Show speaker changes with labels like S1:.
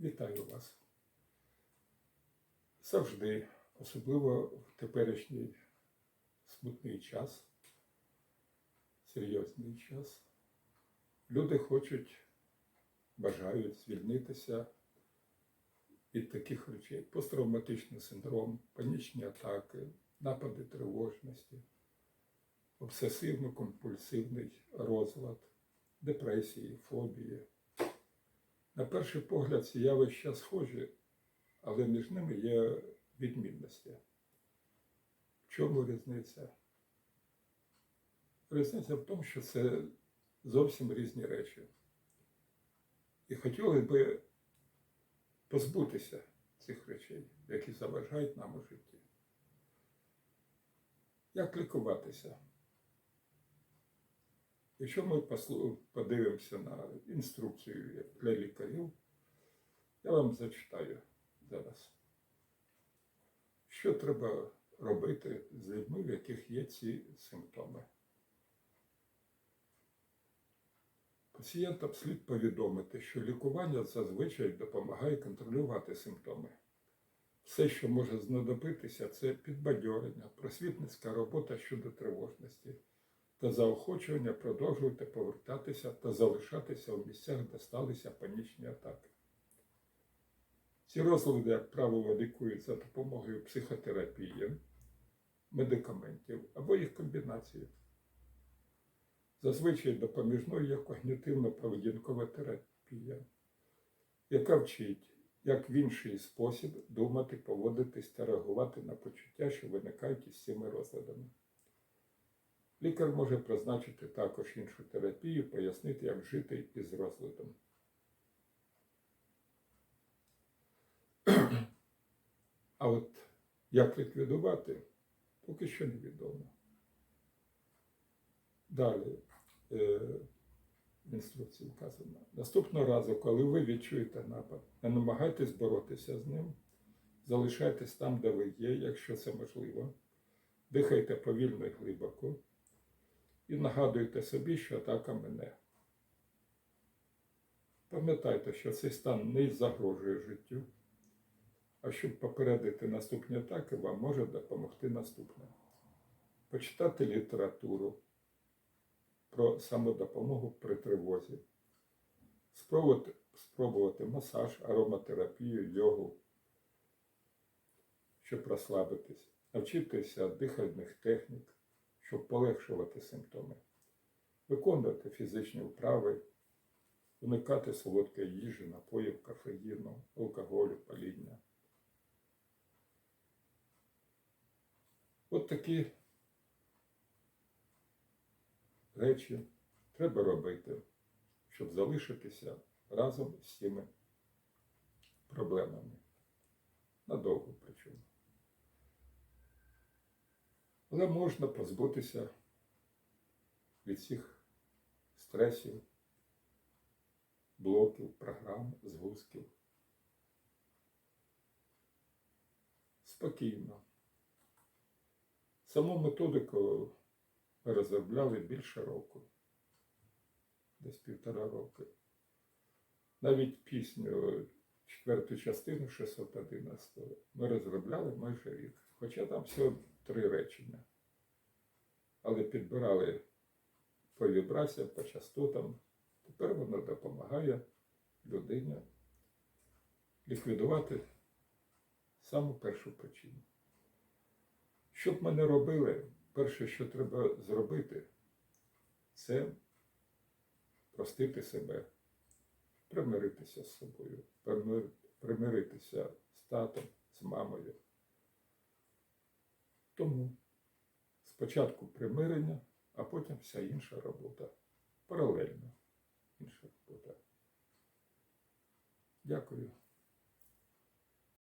S1: Вітаю вас. Завжди, особливо в теперішній смутний час, серйозний час, люди хочуть, бажають звільнитися від таких речей. Посттравматичний синдром, панічні атаки, напади тривожності, обсесивно-компульсивний розлад, депресії, фобії. На перший погляд, ці явища схожі, але між ними є відмінності. В чому різниця? Різниця в тому, що це зовсім різні речі. І хотіли би позбутися цих речей, які заважають нам у житті. Як лікуватися? Якщо ми подивимося на інструкцію для лікарів, я вам зачитаю зараз. Що треба робити з людьми, в яких є ці симптоми? Пацієнтам слід повідомити, що лікування зазвичай допомагає контролювати симптоми. Все, що може знадобитися, це підбадьорення, просвітницька робота щодо тривожності та заохочування продовжувати повертатися та залишатися у місцях, де сталися панічні атаки. Ці розлади, як правило, лікують за допомогою психотерапії, медикаментів або їх комбінації. Зазвичай допоміжною є когнітивно-поведінкова терапія, яка вчить, як в інший спосіб думати, поводитись та реагувати на почуття, що виникають із цими розладами. Лікар може призначити також іншу терапію, пояснити, як жити із розладом. А от як ліквідувати, поки що невідомо. Далі е, в інструкції вказано. Наступного разу, коли ви відчуєте напад, не намагайтесь боротися з ним, залишайтесь там, де ви є, якщо це можливо. Дихайте повільно і глибоко і нагадуйте собі, що атака мене. Пам'ятайте, що цей стан не загрожує життю, а щоб попередити наступні атаки, вам може допомогти наступне. Почитати літературу про самодопомогу при тривозі, спробувати, спробувати масаж, ароматерапію, йогу, щоб розслабитись, навчитися дихальних технік, щоб полегшувати симптоми, виконувати фізичні вправи, уникати солодкої їжі, напоїв, кофеїну, алкоголю, паління. От такі речі треба робити, щоб залишитися разом з цими проблемами. Надовго причому. Але можна позбутися від всіх стресів, блоків, програм, згустків. Спокійно. Саму методику ми розробляли більше року, десь півтора роки. Навіть пісню четверту частину 611 ми розробляли майже рік. Хоча там всього три речення. Але підбирали по вібраціям, по частотам. Тепер воно допомагає людині ліквідувати саму першу причину. Щоб ми не робили, перше, що треба зробити, це простити себе, примиритися з собою, примиритися з татом, з мамою. Тому спочатку примирення, а потім вся інша робота. Паралельно інша робота. Дякую.